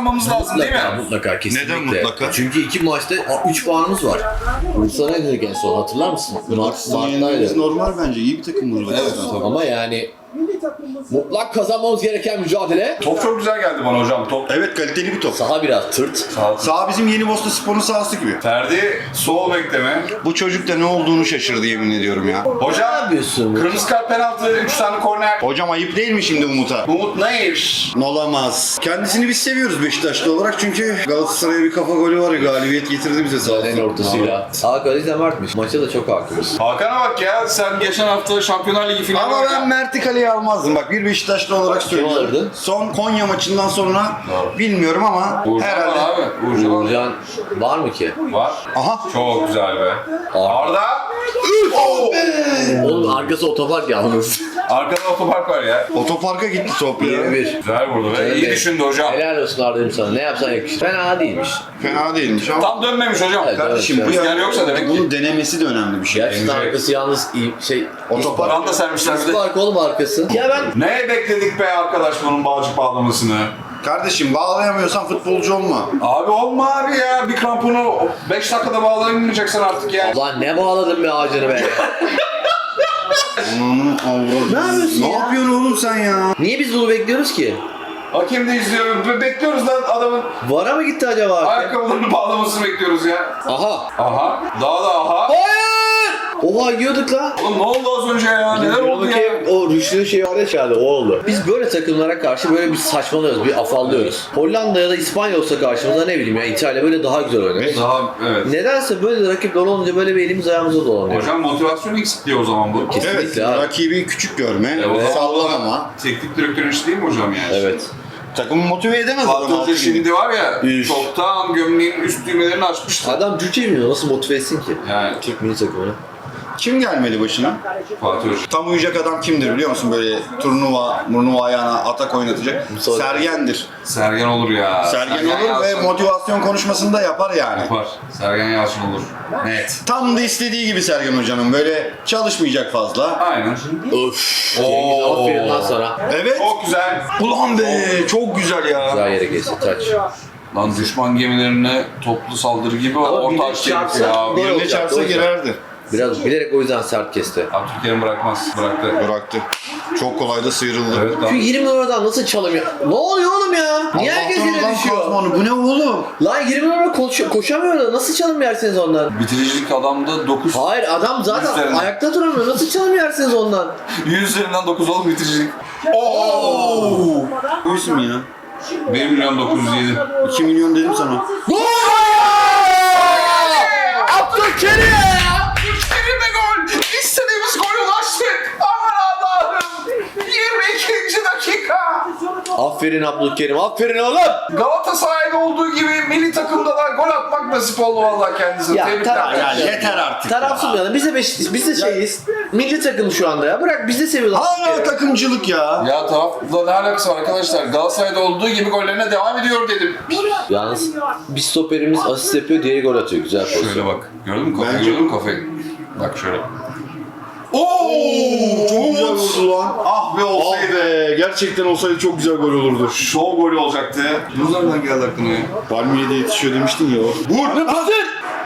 kazanmamız lazım değil Mutlaka, mi? mutlaka kesinlikle. Neden mutlaka? Çünkü iki maçta 3 puanımız var. Bursa ne dedik en son hatırlar mısın? Mart, Mart'taydı. normal bence. İyi bir takım burada. Evet. Ama yani mutlak kazanmamız gereken mücadele. Top çok güzel geldi bana hocam. Top Evet kaliteli bir top. Saha biraz tırt. sağ Sağ bizim Yeni Bosna Spor'un sahası gibi. Ferdi sol bekleme. Bu çocuk da ne olduğunu şaşırdı yemin ediyorum ya. Ne Hocam yapıyorsun? kırmızı kart penaltı, 3 tane korner. Hocam ayıp değil mi şimdi Umut'a? Umut Nayır. Olamaz. Kendisini biz seviyoruz Beşiktaşlı olarak çünkü Galatasaray'a bir kafa golü var ya galibiyet getirdi bize sağ olsun. ortasıyla. Sağ kaleci de Mert'miş. Maça da çok hakimiz. Hakan'a bak ya sen geçen hafta Şampiyonlar Ligi finali Ama ben. Mert'i kaleye almazdım. Bak bir Beşiktaşlı olarak söylüyorum. Son Konya maçından sonra bilmiyorum ama Uğurcan herhalde. var abi. Uğurcan. Uğurcan var mı ki? var. Aha. Çok güzel be. Arda. Arda. Oğlum arkası otopark yalnız. Arkada otopark var ya. Otoparka gitti top ya. 21. Güzel vurdu be. İyi düşündü hocam. Helal olsun Arda'cığım sana. Ne yapsan yakışır. Fena değilmiş. Fena değilmiş ama. Tam dönmemiş hocam. Evet, Kardeşim evet, bu Rüzgar ya, yoksa demek ki. bunun denemesi de önemli bir şey. Gerçekten Emre. arkası yalnız iyi şey... Otopark. Randa sermişler bir de. İspark oğlum arkası. Ya ben... Neye bekledik be arkadaş bunun bağcık bağlamasını? Kardeşim bağlayamıyorsan futbolcu olma. Abi olma abi ya. Bir kramponu 5 dakikada bağlayamayacaksan artık ya. Ulan ne bağladın be ağacını be. Ananı avradım. Ne yapıyorsun Ne ya? yapıyorsun oğlum sen ya? Niye biz bunu bekliyoruz ki? Hakem de izliyor. Be- Bekliyoruz lan adamın Vara mı gitti acaba? hakem? ayakkabılarını bağlamasını bekliyoruz ya. Aha. Aha. Daha da aha. Hayır! Oha yiyorduk lan. Oğlum ne oldu az önce ya? Neler oldu ya? O rüştünün şeyi var ya içeride o oldu. Biz böyle takımlara karşı böyle bir saçmalıyoruz, bir afallıyoruz. Hollanda ya da İspanya olsa karşımıza ne bileyim ya İtalya böyle daha güzel oynar. Daha evet. Nedense böyle rakipler olunca böyle bir elimiz ayağımıza dolanıyor. Hocam motivasyon eksikliği o zaman bu. Kesinlikle Evet, abi. rakibi küçük görme, Evet. sallamama. Teknik direktörün işi değil mi hocam yani? Evet. Takımı motive edemez adam. Fatih Hoca altı gibi. şimdi var ya, Üf. çoktan gömleğin üst düğmelerini açmıştı. Adam Türkçe bilmiyor nasıl motive etsin ki? Yani Türk milli takımını. Kim gelmeli başına? Fatih Hoca. Tam uyuyacak adam kimdir biliyor musun? Böyle turnuva, turnuva ayağına atak oynatacak. Mustafa- Sergen'dir. Sergen olur ya. Sergen olur ve Yalçın motivasyon konuşmasını da yapar yani. Yapar. Sergen Yalçın olur. Net. Tam da istediği gibi Sergen Hoca'nın. Böyle çalışmayacak fazla. Aynen. Öf. Cengiz Oo. aferin lan sana. Evet. Çok güzel. Ulan be çok güzel ya. Güzel yere geçti taç. Lan düşman gemilerine toplu saldırı gibi orta açtı herif ya. Birine çarpsa girerdi. Biraz bilerek o yüzden sert kesti. Abdülkerim bırakmaz. Bıraktı. Bıraktı. Çok kolay da sıyrıldı. Evet Şu lan. 20 numaradan nasıl çalamıyor? Ne oluyor oğlum ya? Niye herkes yere düşüyor? Kazmanı. Bu ne oğlum? Lan 20 numara koş- koşamıyor da nasıl çalım yersiniz ondan? Bitiricilik adamda 9. Hayır adam zaten Üzerine. ayakta duramıyor. Nasıl çalım yersiniz ondan? 100 üzerinden 9 oğlum bitiricilik. Oo! Buysun ya. 1 milyon 907. 2 milyon dedim sana. Abdülkerim! Aferin Abdülkerim, aferin oğlum! Galatasaray'da olduğu gibi milli takımda da gol atmak nasip oldu vallahi kendisine. Ya, Tebrikler. taraf- Ya yeter artık. Tarafsız ya. Biz de Beşiktaş, biz de şeyiz. Milli takım şu anda ya. Bırak biz de seviyorlar. Hala takımcılık ya. Ya tarafla ne alakası var arkadaşlar? Galatasaray'da olduğu gibi gollerine devam ediyor dedim. Yalnız bir stoperimiz asist yapıyor, diğeri gol atıyor. Güzel pozisyon. Şöyle bak. Gördün mü kafayı? Gördün mü kafayı? Bak şöyle. Oo! Çok güzel vurdu lan. Ah be Ah be, gerçekten olsaydı çok güzel gol olurdu. Şov golü olacaktı. Nereden geldi aklına ya? Palmiye'de yetişiyor demiştin ya o. Vur!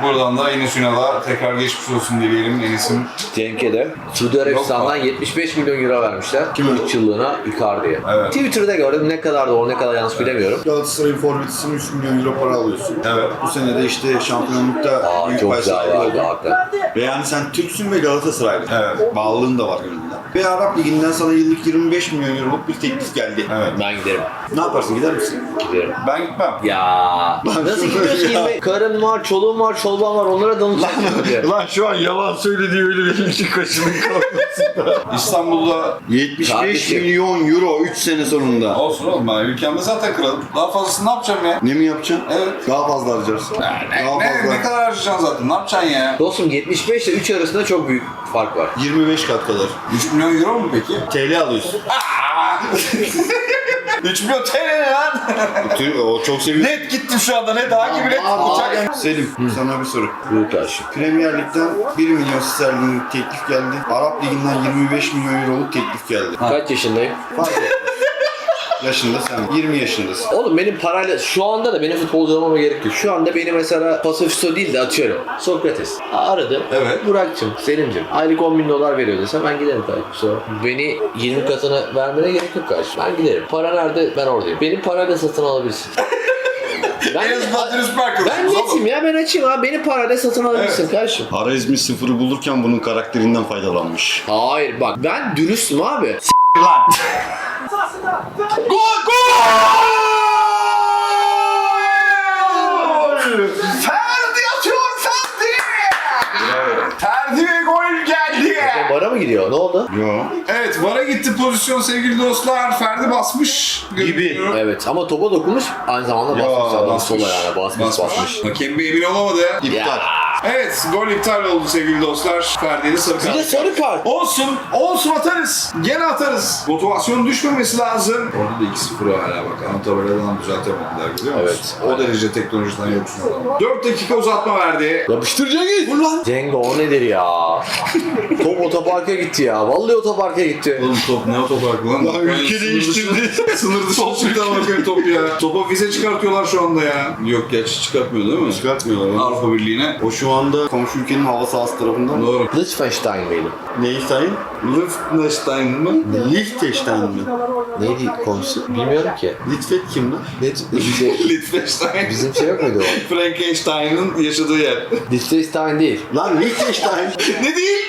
Buradan da Enes Ünal'a tekrar geçmiş olsun dileyelim Enes'in. Cenk'e de Suudi Arabistan'dan 75 milyon euro vermişler. Kime? 3 yıllığına Icardi'ye. Evet. Twitter'da gördüm ne kadar doğru ne kadar yanlış bilemiyorum. Galatasaray'ın forvetisini 3 milyon euro para alıyorsun. Evet. Bu sene de işte şampiyonlukta Aa büyük çok güzel oldun. hakikaten. Ve yani sen Türksün ve Galatasaraylı. Evet. Bağlılığın da var gönlünde. Ve Arap Ligi'nden sana yıllık 25 milyon euroluk bir teklif geldi. Evet. Ben giderim. Ne yaparsın gider misin? Giderim. Ben gitmem. Ya nasıl gidiyorsun Ya. ki? Karın var, çoluğun var, çolban var. Onlara danışacaksın diye. Lan şu an yalan söylediği öyle benim kaşının kalmasın. İstanbul'da 75 Kardeşim. milyon euro 3 sene sonunda. olsun oğlum ben ülkemde zaten kralım. Daha fazlasını ne yapacağım ya? Ne mi yapacaksın? Evet. Daha fazla harcarsın. Ne, Daha ne, fazla. ne kadar harcayacaksın zaten? Ne yapacaksın ya? Dostum 75 ile 3 arasında çok büyük fark var. 25 kat kadar. 3 milyon euro mu peki? TL alıyorsun. 3 milyon TL ne lan? O çok seviyorum. net gittim şu anda net hangi bilet uçak. Selim sana bir soru. Büyük karşı. Premier Lig'den 1 milyon sterlinlik teklif geldi. Arap Ligi'nden 25 milyon euroluk teklif geldi. Kaç yaşındayım? Fark. Yaşında sen. 20 yaşındasın. Oğlum benim parayla şu anda da benim futbolcu olmama gerek yok. Şu anda beni mesela Pasofisto değil de atıyorum. Sokrates. Aradı. Evet. Burak'cığım, Selim'cim. Aylık 10 bin dolar veriyor desem ben giderim kardeşim. Kusura bakma. Beni 20 katına vermene gerek yok kardeşim. Ben giderim. Para nerede? Ben oradayım. Benim parayla satın alabilirsin. ben, En azından dürüst ben netim ya ben açayım abi. Beni parayla satın alabilirsin kardeşim. Harizmi sıfırı bulurken bunun karakterinden faydalanmış. Hayır bak ben dürüstüm abi. Gol! Gol! Ferdi atıyor Ferdi! Ferdi ve gol geldi. Bana mı gidiyor? Ne oldu? Yo. Evet VAR'a gitti pozisyon sevgili dostlar. Ferdi basmış. Gibi. Evet ama topa dokunmuş aynı zamanda Ya, basmış. Adam basmış. sola yani basmış basmış. Hakem bir emin olamadı. İptal. Evet gol iptal oldu sevgili dostlar. Ferdi'nin sarı Bir de kart. sarı kart. Olsun, olsun atarız. Gene atarız. Motivasyon düşmemesi lazım. Orada da 2-0 hala bak. Ana tabeladan düzeltemediler biliyor musun? Evet. O derece teknolojiden yoksun adam. 4 dakika uzatma verdi. Yapıştır Cengiz. Vur lan. Cengo o nedir ya? Top otoparka gitti ya. Vallahi otoparka gitti. Oğlum top ne otoparkı lan? Lan ülke sınır değiştirdi. dışı- Sınır dışı çıktı ama bakayım top ya. Topa vize çıkartıyorlar şu anda ya. Yok gerçi çıkartmıyor değil mi? Çıkartmıyorlar. Avrupa Birliği'ne. O şu anda komşu ülkenin hava sahası tarafından. Doğru. Liechtenstein miydi? Neystein? Liechtenstein mı? Liechtenstein mi? Neydi konusu? Bilmiyorum ki. Litvet kim lan? Ne, şey, Liechtenstein. bizim şey yok muydu o? Frankenstein'ın yaşadığı yer. Liechtenstein değil. Lan Liechtenstein. ne değil?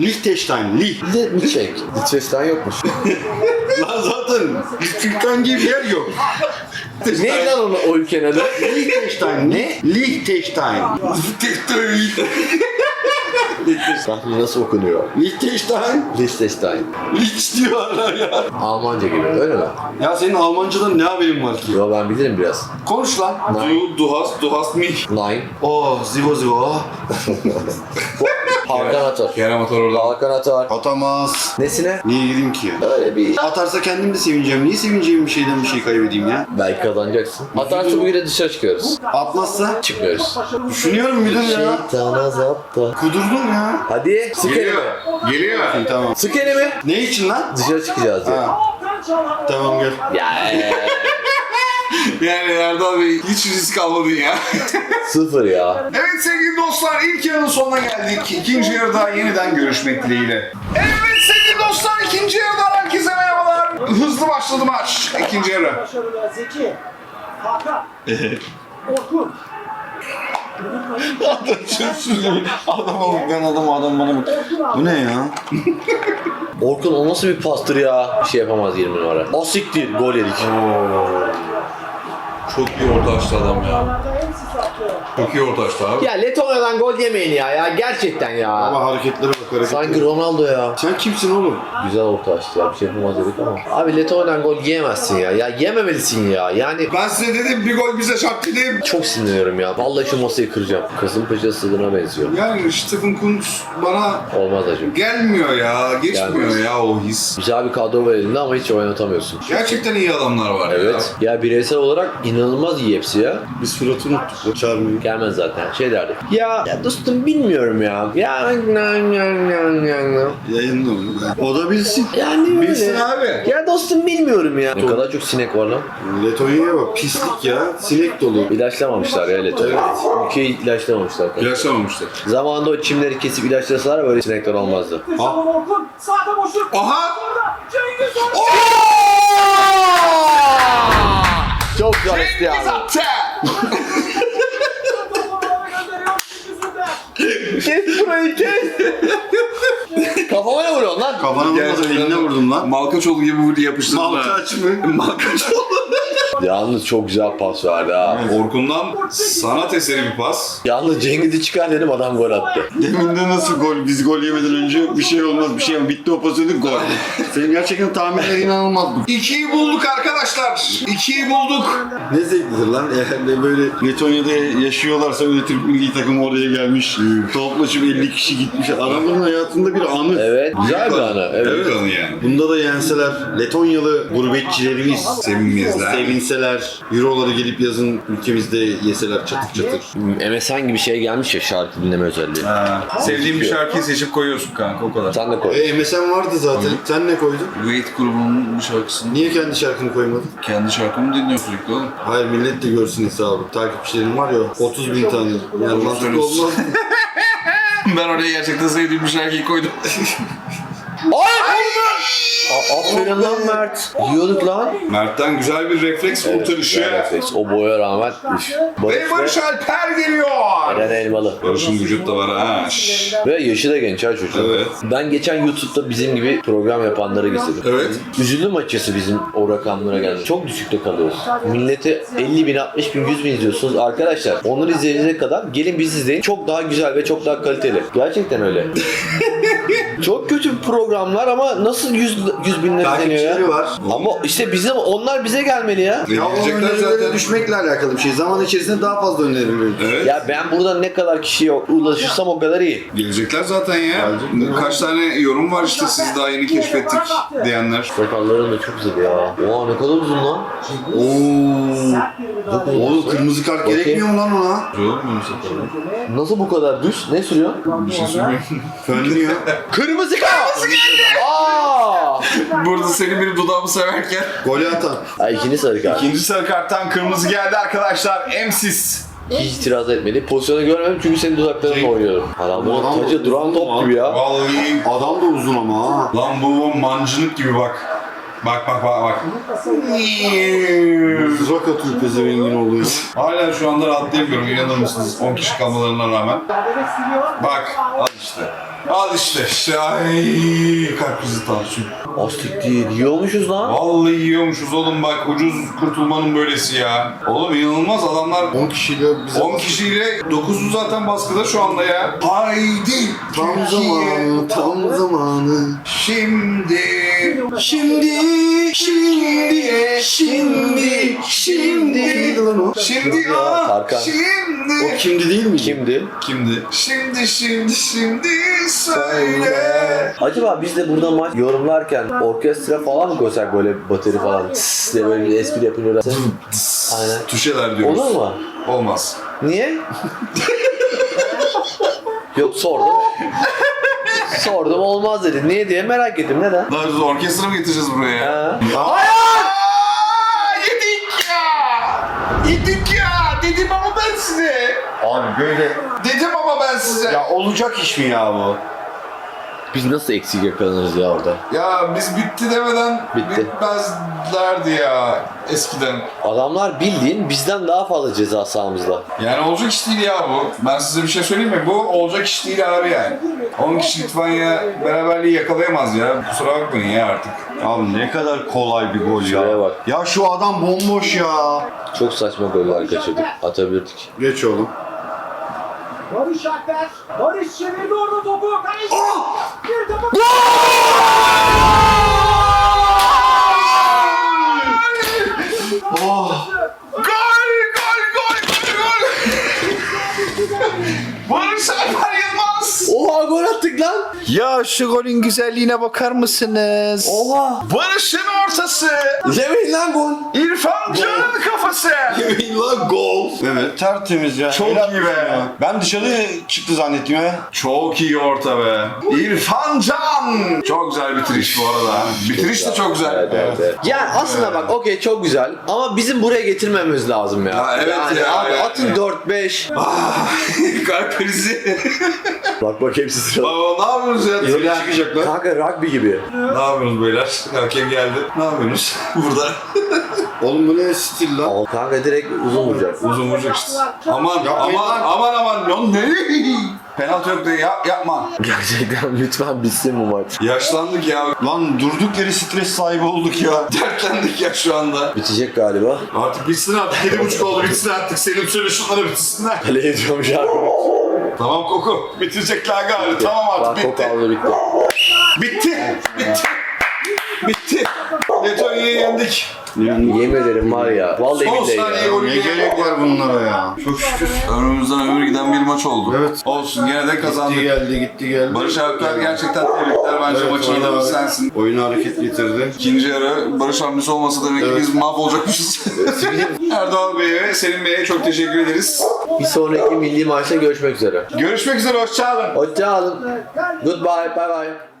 Liechtenstein. Lie. Bir de mi çek? Liechtenstein yokmuş. Lan zaten Liechtenstein gibi bir yer yok. Neydi lan onun o ülkenin adı? Liechtenstein. Ne? Liechtenstein. Rahmi nasıl okunuyor? Liechtenstein. Liechtenstein. Liech diyorlar ya. Almanca gibi öyle mi? Ya senin Almancadan ne haberin var ki? Yo ben bilirim biraz. Konuş lan. Du, du hast, du hast mich. Nine. Oh, zivo zivo. Hakan atar. Kerem Atar orada. Hakan atar. Atamaz. Nesine? Niye gireyim ki? Öyle bir... Atarsa kendim de sevineceğim. Niye sevineceğim bir şeyden bir şey kaybedeyim ya? Belki kazanacaksın. Atarsa bugün de dışarı çıkıyoruz. Atmazsa? Çıkmıyoruz. Düşünüyorum müdür ya. Şeytan azapta. Kudurdum ya. Hadi sık Geliyor. elimi. Geliyor. Tamam. Sık elimi. Ne için lan? Dışarı çıkacağız. Ha. Tamam gel. Ya eee, Yani Erdal Bey hiç risk almadın ya. sıfır ya. evet sevgili dostlar ilk yarının sonuna geldik. İkinci yarıda yeniden görüşmek dileğiyle. Evet sevgili dostlar ikinci yarıdan herkese merhabalar. Hızlı başladı maç. İkinci yarı. Başarılı Zeki. Hakan. Orkun. Adama bak ben adam adam bana bak. Bu ne ya? Orkun o nasıl bir pastır ya? Bir şey yapamaz 20 numara. Asiktir gol yedik. Çok iyi orta açtı adam ya. Çok iyi orta açtı abi. Ya Letonya'dan gol yemeyin ya ya gerçekten ya. Ama hareketlere bak hareketlere. Sanki Ronaldo ya. Sen kimsin oğlum? Güzel orta açtı ya bir şey yapamaz dedik ama. Abi Letonya'dan gol yiyemezsin ya. Ya yememelisin ya. Yani Ben size dedim bir gol bize çarp dedim. çok sinirleniyorum ya. Vallahi şu masayı kıracağım. Kasımpaşa stadına benziyor. Yani Stephen Kuntz bana Olmaz acım. gelmiyor ya. Geçmiyor Gelmez. ya o his. Güzel bir kadro var elinde ama hiç oynatamıyorsun. Gerçekten iyi adamlar var Evet. Ya bireysel olarak inanılmaz iyi hepsi ya. Biz Fırat'ı unuttuk. Çağırmayı. Gelmez zaten. Şey derdi. Ya, ya dostum bilmiyorum ya. Ya ya ya ya ya ya. Yayınla onu. O da bilsin. Yani Bilsin öyle. abi. Ya dostum bilmiyorum ya. Ne kadar çok sinek var lan. Letonya'ya bak. Pislik ya. Sinek dolu. İlaçlamamışlar ya Leto'yu. Ülkeyi ilaçlamamışlar. İlaçlamamışlar. Zamanında o çimleri kesip ilaçlasalar böyle sinekler olmazdı. Orkun. Sağda boşluk. Aha! Cengiz. Çok güzel Cengiz abi. attı. Topu oraya gönderiyor. Cengiz'in de. Kes burayı kes. Kafama ne vuruyorsun lan? Kafana vurmadım eline vurdum lan. Malkaçoğlu gibi vurdu yapıştırdılar. Malkaç mı? Malkaçoğlu. Yalnız çok güzel pas verdi ha. Orkun'dan sanat eseri bir pas. Yalnız Cengiz'i çıkar dedim adam gol attı. Demin de nasıl gol? Biz gol yemeden önce bir şey olmaz bir şey olmaz. Bitti o pozisyonu gol. Senin gerçekten tahminler inanılmaz bu. İkiyi bulduk arkadaşlar. İkiyi bulduk. Ne zevklidir lan. Eğer de böyle Letonya'da yaşıyorlarsa öyle Türk milli takımı oraya gelmiş. Toplaşıp 50 kişi gitmiş. Adamların hayatında bir anı. Evet güzel bir anı. Evet. Evet. anı yani. Bunda da yenseler Letonyalı gurbetçilerimiz Sevinmezler. sevinseler yeseler, Euroları gelip yazın ülkemizde yeseler çatır çatır. MSN gibi şey gelmiş ya şarkı dinleme özelliği. Ha, sevdiğin bir şarkıyı seçip koyuyorsun kanka o kadar. Sen de koy. E, MSN vardı zaten. Sen ne koydun? Wait grubunun bir şarkısını Niye kendi şarkını koymadın? kendi şarkımı dinliyor sürekli oğlum. Hayır millet de görsün hesabı. Takipçilerim var ya 30 bin tane. Yani mantıklı olmaz? Ben oraya gerçekten sevdiğim bir şarkıyı koydum. A- Aferin lan Mert. Yiyorduk lan. Mert'ten güzel bir refleks kurtarışı. güzel refleks. O boya rağmen. üf. Ve Barış Alper geliyor. Eren Elmalı. Barış'ın vücut da var ha. Ve yaşı da genç ha çocuğun. Evet. Ben geçen YouTube'da bizim gibi program yapanları izledim. Evet. Üzüldüm açıkçası bizim o rakamlara geldi. Çok düşükte kalıyoruz. Milleti 50 bin, 60 bin, 100 bin izliyorsunuz. Arkadaşlar onları izleyecek kadar gelin biz izleyin. Çok daha güzel ve çok daha kaliteli. Gerçekten öyle. çok kötü programlar ama nasıl 100, 100 binler izleniyor Takipçileri ya? var. Ama işte bizim onlar bize gelmeli ya. Ya o Gelecekler önerilere zaten. düşmekle alakalı bir şey. Zaman içerisinde daha fazla öneri veriyor. Evet. Ya ben burada ne kadar kişiye ulaşırsam o kadar iyi. Gelecekler zaten ya. Gelecekler. Kaç tane yorum var işte siz daha yeni keşfettik diyenler. Sakalların da çok güzel ya. Oha ne kadar uzun lan. Oo. Oğlum kırmızı kart gerekmiyor mu lan ona? Nasıl bu kadar düz? Ne sürüyor? Bir şey söyleyeyim. Fönlüyor. Kırmızı kart! Aa! Burada senin bir dudağımı severken. Golü atan. Ay ikinci sarı kart. İkinci sarı karttan kırmızı geldi arkadaşlar. Emsiz. Hiç itiraz etmedi. Pozisyonu görmedim çünkü senin dudaklarınla oynuyorum. Adam Adam bunun tacı da duran uzun top gibi ya. Vallahi Adam da uzun ama ha. lan bu mancınık gibi bak. Bak bak bak bak. Rak atıyor pezevengin oluyor. Hala şu anda rahatlayamıyorum inanır mısınız 10 kişi kalmalarına rağmen. Bak al işte. Al işte. işte ay kalp krizi tansiyon. Astik değil. Yiyormuşuz lan. Vallahi yiyormuşuz oğlum bak ucuz kurtulmanın böylesi ya. Oğlum inanılmaz adamlar 10 kişiyle bize 10 kişiyle 9'u zaten baskıda şu anda ya. Haydi tam zamanı, tam zamanı. Şimdi Şimdi, şimdi, şimdi, şimdi. O? Şimdi Tarkan. O şimdi kimdi değil mi? Kimdi? Kimdi? Şimdi şimdi şimdi söyle. Acaba biz de burada maç yorumlarken orkestra falan mı koysak böyle bateri falan Tıs diye böyle bir espri yapıyorlar. Aynen. Tuşeler diyoruz. Olur mu? Olmaz. Niye? Yok sordum. sordum olmaz dedi. Niye diye merak ettim. Neden? Daha doğrusu orkestra mı getireceğiz buraya? ya? Ha. Aa, yedik ya! Yedik ya! Dedim ama ben size. Abi böyle Dedim ben size. Ya, ya olacak iş mi ya bu? Biz nasıl eksik yakalanırız ya orada? biz bitti demeden Bitti. bitmezlerdi ya eskiden. Adamlar bildiğin bizden daha fazla ceza sahamızda. Yani olacak iş değil ya bu. Ben size bir şey söyleyeyim mi? Bu olacak iş değil abi yani. 10 kişi Litvanya beraberliği yakalayamaz ya. Kusura bakmayın ya artık. Abi ne kadar kolay bir gol Şuraya ya. bak. Ya şu adam bomboş ya. Çok saçma goller kaçırdık. Atabilirdik. Geç oğlum. Barış Alper. Barış çevirdi orada topu. Kaleci. Bir topu. Oh. Gol! Gol! Gol! Gol! Gol! Barış Alper Yılmaz! Oha gol attık lan. Ya şu golün güzelliğine bakar mısınız? Oha. Barış'ın ortası! Yemeyin lan gol. İrfan gol. Evet tertemiz ya. Çok Helal iyi be. ya. Ben dışarı çıktı zannettim ya. Çok iyi orta be. İrfan Can! Çok güzel bitiriş bu arada. Bitiriş de çok güzel. Evet, evet, evet. Yani aslında bak okey çok güzel ama bizim buraya getirmemiz lazım ya. Ya evet yani ya, abi yani. atın 4-5. Ah, Kalp krizi. bak bak hepsi sıra. Baba ne yapıyorsunuz ya? Nereye çıkacak lan? Kanka rugby gibi. Ne yapıyorsunuz beyler? Hakem geldi. Ne yapıyorsunuz? Burada. Oğlum bu ne stil lan? Al kanka direkt uzun vuracak. Uzun vuracak işte. Aman Yapmayın aman lan. aman aman. Lan ne? Penaltı yok diye yap, yapma. Gerçekten lütfen bitsin bu maç. Yaşlandık ya. Lan durduk yere stres sahibi olduk ya. Dertlendik ya şu anda. Bitecek galiba. Artık bitsin artık. Yedi buçuk oldu bitsin artık. Senin söyle şunları bitsinler. Kale ediyorum şarkı. Tamam Koku. Bitirecekler galiba. Tamam Bak artık kok bitti. aldı bitti. Bitti. Bitti. Bitti. Letonya'yı yendik. Yani Yemin ederim var ya. Vallahi Son billahi saniye ya. ne gerek var bunlara ya? Çok şükür. Önümüzden ömür giden bir maç oldu. Evet. Olsun gene de kazandık. Gitti geldi gitti geldi. Barış Alper gerçekten tebrikler bence Evet, maçın adamı sensin. Oyunu hareket getirdi. İkinci yarı Barış hamlesi olmasa demek ki biz mahvolacakmışız. Erdoğan Bey'e ve Selim Bey'e çok teşekkür ederiz. Bir sonraki milli maçta görüşmek üzere. Görüşmek üzere, hoşçakalın. Hoşçakalın. Goodbye. Bye bye.